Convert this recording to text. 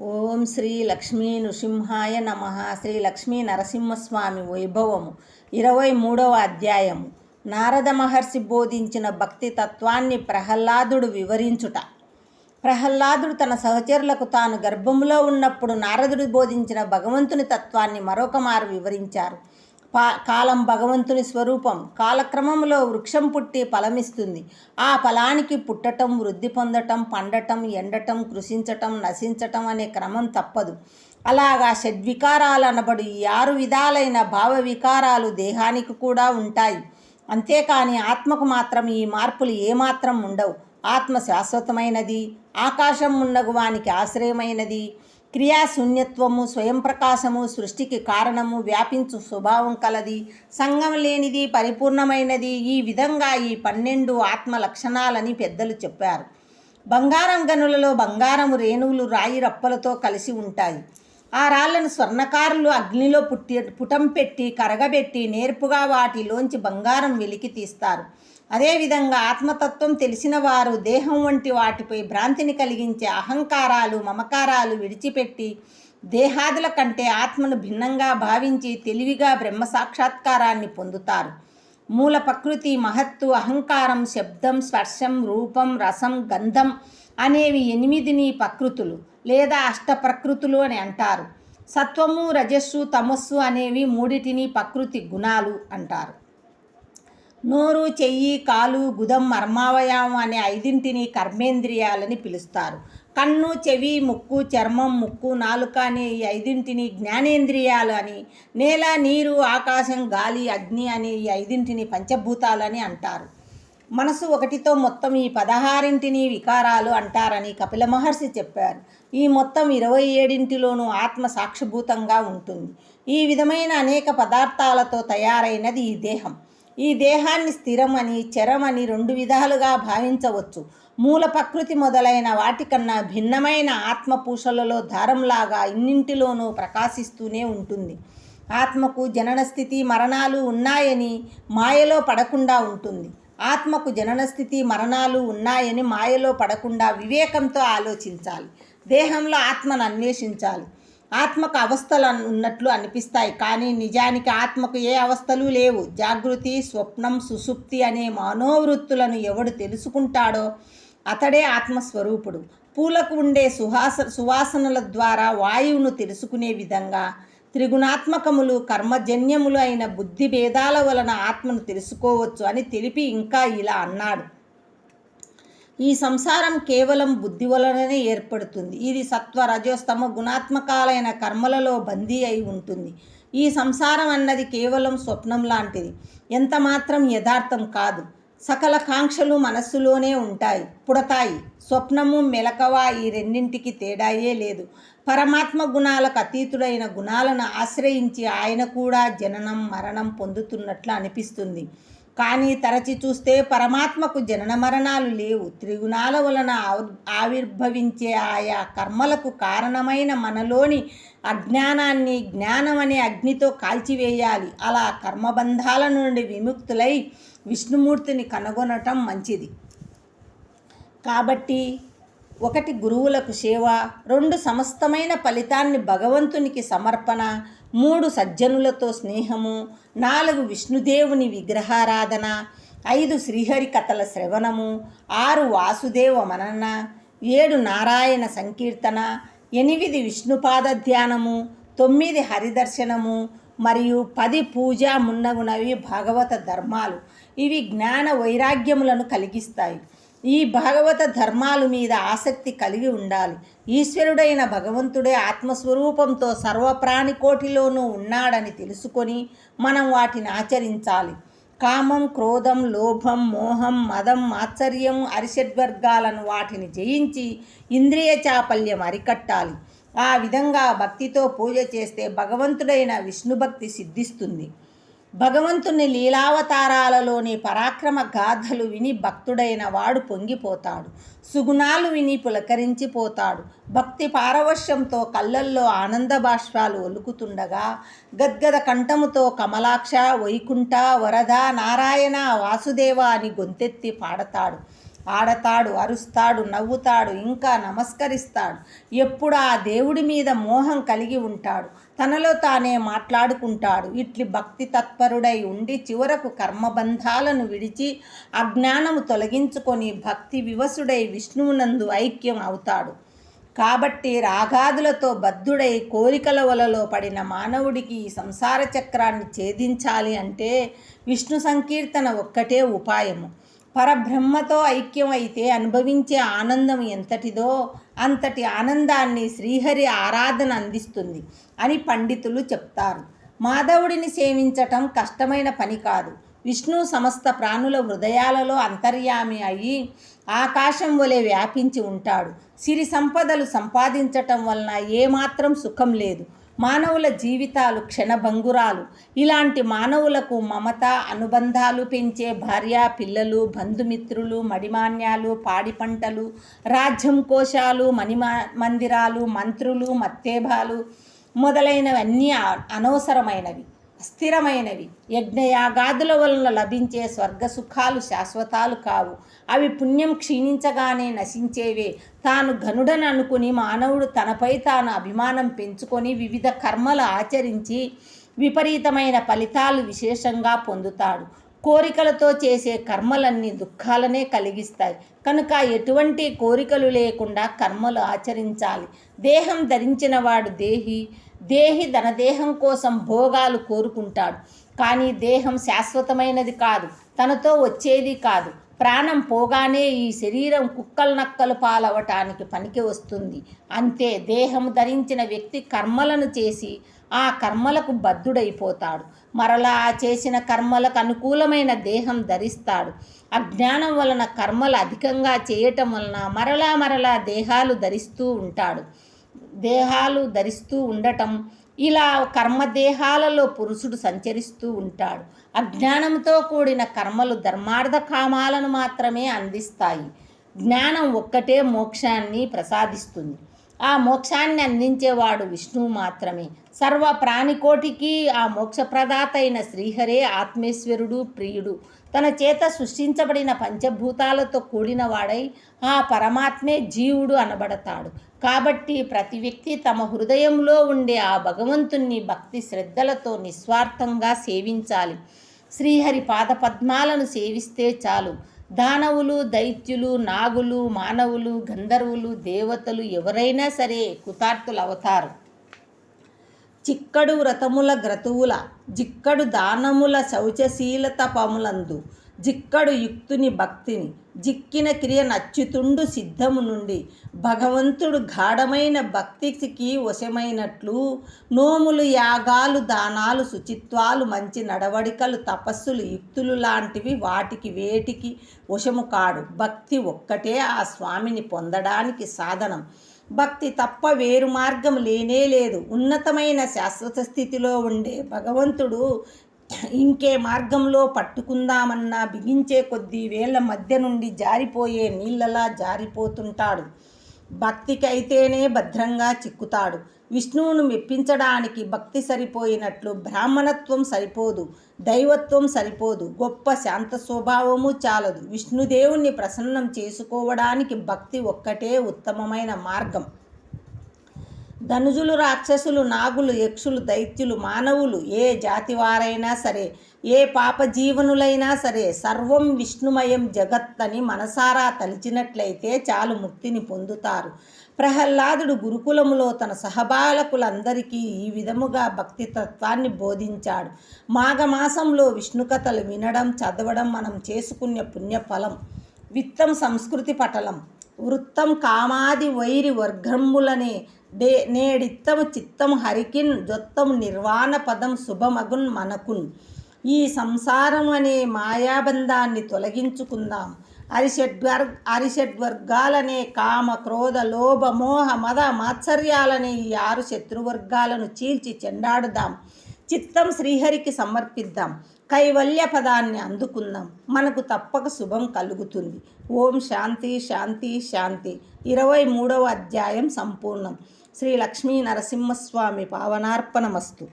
ఓం శ్రీ లక్ష్మీ నృసింహాయ నమ. శ్రీ లక్ష్మీ నరసింహస్వామి వైభవము. ఇరవై మూడవ అధ్యాయము. నారద మహర్షి బోధించిన భక్తి తత్వాన్ని ప్రహ్లాదుడు వివరించుట. ప్రహ్లాదుడు తన సహచరులకు తాను గర్భములో ఉన్నప్పుడు నారదుడు బోధించిన భగవంతుని తత్వాన్ని మరొక మారు వివరించారు. పా కాలం భగవంతుని స్వరూపం కాలక్రమంలో వృక్షం పుట్టి ఫలమిస్తుంది. ఆ ఫలానికి పుట్టటం వృద్ధి పొందటం పండటం ఎండటం కృషించటం నశించటం అనే క్రమం తప్పదు. అలాగా షడ్వికారాలు అనబడు ఈ ఆరు విధాలైన భావ వికారాలు దేహానికి కూడా ఉంటాయి. అంతేకాని ఆత్మకు మాత్రం ఈ మార్పులు ఏమాత్రం ఉండవు. ఆత్మ శాశ్వతమైనది ఆకాశం ఉన్నగు వానికి ఆశ్రయమైనది క్రియాశూన్యత్వము స్వయం ప్రకాశము సృష్టికి కారణము వ్యాపించు స్వభావం కలది. సంగం లేనిది పరిపూర్ణమైనది. ఈ విధంగా ఈ పన్నెండు ఆత్మ లక్షణాలని పెద్దలు చెప్పారు. బంగారం గనులలో బంగారము రేణువులు రాయి రప్పలతో కలిసి ఉంటాయి. ఆ రాళ్ళను స్వర్ణకారులు అగ్నిలో పుట్టి పుటం పెట్టి కరగబెట్టి నేర్పుగా వాటిలోంచి బంగారం వెలికి తీస్తారు. అదేవిధంగా ఆత్మతత్వం తెలిసిన వారు దేహం వంటి వాటిపై భ్రాంతిని కలిగించే అహంకారాలు మమకారాలు విడిచిపెట్టి దేహాదుల కంటే ఆత్మను భిన్నంగా భావించి తెలివిగా బ్రహ్మ సాక్షాత్కారాన్ని పొందుతారు. మూల ప్రకృతి మహత్తు అహంకారం శబ్దం స్పర్శం రూపం రసం గంధం అనేవి ఎనిమిదిని ప్రకృతులు లేదా అష్ట ప్రకృతులు అని అంటారు. సత్వము రజస్సు తమస్సు అనేవి మూడిటిని ప్రకృతి గుణాలు అంటారు. నోరు చెయ్యి కాలు గుదం మర్మావయం అనే ఐదింటిని కర్మేంద్రియాలని పిలుస్తారు. కన్ను చెవి ముక్కు చర్మం ముక్కు నాలుక అనే ఈ ఐదింటిని జ్ఞానేంద్రియాలు అని నేల నీరు ఆకాశం గాలి అగ్ని అనే ఈ ఐదింటిని పంచభూతాలని అంటారు. మనసు ఒకటితో మొత్తం ఈ పదహారింటిని వికారాలు అంటారని కపిల మహర్షి చెప్పారు. ఈ మొత్తం ఇరవై ఏడింటిలోనూ ఆత్మ సాక్షిభూతంగా ఉంటుంది. ఈ విధమైన అనేక పదార్థాలతో తయారైనది ఈ దేహం. ఈ దేహాన్ని స్థిరమని చరమని రెండు విధాలుగా భావించవచ్చు. మూల ప్రకృతి మొదలైన వాటికన్నా భిన్నమైన ఆత్మపూషలలో దారంలాగా ఇన్నింటిలోనూ ప్రకాశిస్తూనే ఉంటుంది. ఆత్మకు జనన స్థితి మరణాలు ఉన్నాయని మాయలో పడకుండా ఉంటుంది. ఆత్మకు జనన స్థితి మరణాలు ఉన్నాయని మాయలో పడకుండా వివేకంతో ఆలోచించాలి. దేహంలో ఆత్మను అన్వేషించాలి. ఆత్మకు అవస్థలు ఉన్నట్లు అనిపిస్తాయి కానీ నిజానికి ఆత్మకు ఏ అవస్థలు లేవు. జాగృతి స్వప్నం సుసుప్తి అనే మనోవృత్తులను ఎవడు తెలుసుకుంటాడో అతడే ఆత్మస్వరూపుడు. పూలకు ఉండే సుహాస సువాసనల ద్వారా వాయువును తెలుసుకునే విధంగా త్రిగుణాత్మకములు కర్మజన్యములు అయిన బుద్ధి భేదాల వలన ఆత్మను తెలుసుకోవచ్చు అని తెలిపి ఇంకా ఇలా అన్నాడు. ఈ సంసారం కేవలం బుద్ధి వలననే ఏర్పడుతుంది. ఇది సత్వ రజోస్తమ గుణాత్మకాలైన కర్మలలో బందీ అయి ఉంటుంది. ఈ సంసారం అన్నది కేవలం స్వప్నం లాంటిది. ఎంత మాత్రం యథార్థం కాదు. సకల కాంక్షలు మనస్సులోనే ఉంటాయి పుడతాయి. స్వప్నము మెలకవ ఈ రెండింటికి తేడాయే లేదు. పరమాత్మ గుణాలకు అతీతుడైన గుణాలను ఆశ్రయించి ఆయన కూడా జననం మరణం పొందుతున్నట్లు అనిపిస్తుంది. కానీ తరచి చూస్తే పరమాత్మకు జనన మరణాలు లేవు. త్రిగుణాల వలన ఆవిర్భవించే ఆయా కర్మలకు కారణమైన మనలోని అజ్ఞానాన్ని జ్ఞానం అనే అగ్నితో కాల్చివేయాలి. అలా కర్మబంధాల నుండి విముక్తులై విష్ణుమూర్తిని కనుగొనటం మంచిది. కాబట్టి ఒకటి గురువులకు సేవ రెండు సమస్తమైన ఫలితాన్ని భగవంతునికి సమర్పణ మూడు సజ్జనులతో స్నేహము నాలుగు విష్ణుదేవుని విగ్రహారాధన ఐదు శ్రీహరి కథల శ్రవణము ఆరు వాసుదేవ మనన ఏడు నారాయణ సంకీర్తన ఎనిమిది విష్ణుపాద ధ్యానము తొమ్మిది హరిదర్శనము మరియు పది పూజ మున్నగునవి భాగవత ధర్మాలు. ఇవి జ్ఞాన వైరాగ్యములను కలిగిస్తాయి. ఈ భాగవత ధర్మాలు మీద ఆసక్తి కలిగి ఉండాలి. ఈశ్వరుడైన భగవంతుడే ఆత్మస్వరూపంతో సర్వప్రాణి కోటిలోనూ ఉన్నాడని తెలుసుకొని మనం వాటిని ఆచరించాలి. కామం క్రోధం లోభం మోహం మదం ఆశ్చర్యం అరిషడ్వర్గాలను వాటిని జయించి ఇంద్రియ చాపల్యం అరికట్టాలి. ఆ విధంగా భక్తితో పూజ చేస్తే భగవంతుడైన విష్ణుభక్తి సిద్ధిస్తుంది. భగవంతుని లీలావతారాలలోని పరాక్రమ గాథలు విని భక్తుడైన వాడు పొంగిపోతాడు. సుగుణాలు విని పులకరించిపోతాడు. భక్తి పారవశ్యంతో కళ్ళల్లో ఆనంద బాష్పాలు ఒలుకుతుండగా గద్గద కంఠముతో కమలాక్ష వైకుంఠ వరద నారాయణ వాసుదేవ అని గొంతెత్తి పాడతాడు. ఆడతాడు అరుస్తాడు నవ్వుతాడు ఇంకా నమస్కరిస్తాడు. ఎప్పుడు ఆ దేవుడి మీద మోహం కలిగి ఉంటాడు. తనలో తానే మాట్లాడుకుంటాడు. ఇట్లి భక్తి తత్పరుడై ఉండి చివరకు కర్మబంధాలను విడిచి అజ్ఞానము తొలగించుకొని భక్తి వివసుడై విష్ణువునందు ఐక్యం అవుతాడు. కాబట్టి రాగాదులతో బద్ధుడై కోరికల వలలో పడిన మానవుడికి ఈ సంసార చక్రాన్ని ఛేదించాలి అంటే విష్ణు సంకీర్తన ఒక్కటే ఉపాయము. పరబ్రహ్మతో ఐక్యం అయితే అనుభవించే ఆనందం ఎంతటిదో అంతటి ఆనందాన్ని శ్రీహరి ఆరాధన అందిస్తుంది అని పండితులు చెప్తారు. మాధవుడిని సేవించటం కష్టమైన పని కాదు. విష్ణు సమస్త ప్రాణుల హృదయాలలో అంతర్యామి అయి ఆకాశం వలె వ్యాపించి ఉంటాడు. సిరి సంపదలు సంపాదించటం వలన ఏమాత్రం సుఖం లేదు. మానవుల జీవితాలు క్షణభంగురాలు. ఇలాంటి మానవులకు మమత అనుబంధాలు పెంచే భార్య పిల్లలు బంధుమిత్రులు మడిమాన్యాలు పాడి పంటలు రాజ్యం కోశాలు మణిమా మందిరాలు మంత్రులు మత్తేభాలు మొదలైనవన్నీ అనవసరమైనవి. స్థిరమైనవి యజ్ఞయాగాదుల వలన లభించే స్వర్గ సుఖాలు శాశ్వతాలు కావు. అవి పుణ్యం క్షీణించగానే నశించేవే. తాను ఘనుడని అనుకుని మానవుడు తనపై తాను అభిమానం పెంచుకొని వివిధ కర్మలు ఆచరించి విపరీతమైన ఫలితాలు విశేషంగా పొందుతాడు. కోరికలతో చేసే కర్మలన్నీ దుఃఖాలనే కలిగిస్తాయి. కనుక ఎటువంటి కోరికలు లేకుండా కర్మలు ఆచరించాలి. దేహం ధరించిన వాడు దేహి దేహి ధనదేహం కోసం భోగాలు కోరుకుంటాడు. కానీ దేహం శాశ్వతమైనది కాదు తనతో వచ్చేది కాదు. ప్రాణం పోగానే ఈ శరీరం కుక్కలు నక్కలు పాలవటానికి పనికి వస్తుంది. అంతే దేహం ధరించిన వ్యక్తి కర్మలను చేసి ఆ కర్మలకు బద్ధుడైపోతాడు. మరలా ఆ చేసిన కర్మలకు అనుకూలమైన దేహం ధరిస్తాడు. అజ్ఞానం వలన కర్మలు అధికంగా చేయటం వలన మరలా మరలా దేహాలు ధరిస్తూ ఉంటాడు. దేహాలు ధరిస్తూ ఉండటం. ఇలా కర్మదేహాలలో పురుషుడు సంచరిస్తూ ఉంటాడు. అజ్ఞానంతో కూడిన కర్మలు ధర్మార్థ కామాలను మాత్రమే అందిస్తాయి. జ్ఞానం ఒక్కటే మోక్షాన్ని ప్రసాదిస్తుంది. ఆ మోక్షాన్ని అందించేవాడు విష్ణువు మాత్రమే. సర్వ ప్రాణికోటికి ఆ మోక్షప్రదాత అయిన శ్రీహరే ఆత్మేశ్వరుడు ప్రియుడు. తన చేత సృష్టించబడిన పంచభూతాలతో కూడిన వాడై ఆ పరమాత్మే జీవుడు అనబడతాడు. కాబట్టి ప్రతి వ్యక్తి తమ హృదయంలో ఉండే ఆ భగవంతుణ్ణి భక్తి శ్రద్ధలతో నిస్వార్థంగా సేవించాలి. శ్రీహరి పాదపద్మాలను సేవిస్తే చాలు. దానవులు దైత్యులు నాగులు మానవులు గంధర్వులు దేవతలు ఎవరైనా సరే కుతార్తులు అవతారు. చిక్కడు వ్రతముల గ్రతువుల జిక్కడు దానముల శౌచశీలత పములందు జిక్కడు యుక్తుని భక్తిని జిక్కిన క్రియ నచ్చుతుండు సిద్ధము నుండి. భగవంతుడు గాఢమైన భక్తికి వశమైనట్లు నోములు యాగాలు దానాలు శుచిత్వాలు మంచి నడవడికలు తపస్సులు యుక్తులు లాంటివి వాటికి వేటికి వశము కాడు. భక్తి ఒక్కటే ఆ స్వామిని పొందడానికి సాధనం. భక్తి తప్ప వేరు మార్గం లేనే లేదు. ఉన్నతమైన శాశ్వత స్థితిలో ఉండే భగవంతుడు ఇంకే మార్గంలో పట్టుకుందామన్నా బిగించే కొద్దీ వేళ్ళ మధ్య నుండి జారిపోయే నీళ్ళలా జారిపోతుంటాడు. భక్తికైతేనే భద్రంగా చిక్కుతాడు. విష్ణువును మెప్పించడానికి భక్తి సరిపోయినట్లు బ్రాహ్మణత్వం సరిపోదు. దైవత్వం సరిపోదు. గొప్ప శాంత స్వభావము చాలదు. విష్ణుదేవుణ్ణి ప్రసన్నం చేసుకోవడానికి భక్తి ఒక్కటే ఉత్తమమైన మార్గం. ధనుజులు రాక్షసులు నాగులు యక్షులు దైత్యులు మానవులు ఏ జాతివారైనా సరే ఏ పాప జీవనులైనా సరే సర్వం విష్ణుమయం జగత్ అని మనసారా తలిచినట్లయితే చాలు ముక్తిని పొందుతారు. ప్రహ్లాదుడు గురుకులములో తన సహబాలకులందరికీ ఈ విధముగా భక్తి తత్వాన్ని బోధించాడు. మాఘమాసంలో విష్ణు కథలు వినడం చదవడం మనం చేసుకునే పుణ్యఫలం. విత్తం సంస్కృతి పటలం. వృత్తం కామాది వైరి వర్గములనే డే నేడిత్తము చిత్తము హరికిన్ జొత్తము నిర్వాణ పదం శుభమగున్ మనకున్. ఈ సంసారం అనే మాయాబంధాన్ని తొలగించుకుందాం. అరిషడ్వర్ అరిషడ్వర్గాలనే కామ క్రోధ లోభ మోహ మద మాత్సర్యాలనే ఈ ఆరు శత్రువర్గాలను చీల్చి చెండాడుదాం. చిత్తం శ్రీహరికి సమర్పిద్దాం. కైవల్య పదాన్ని అందుకుందాం. మనకు తప్పక శుభం కలుగుతుంది. ఓం శాంతి శాంతి శాంతి. ఇరవై మూడవ అధ్యాయం సంపూర్ణం. శ్రీ లక్ష్మీ నరసింహస్వామి పావనార్పణమస్తు.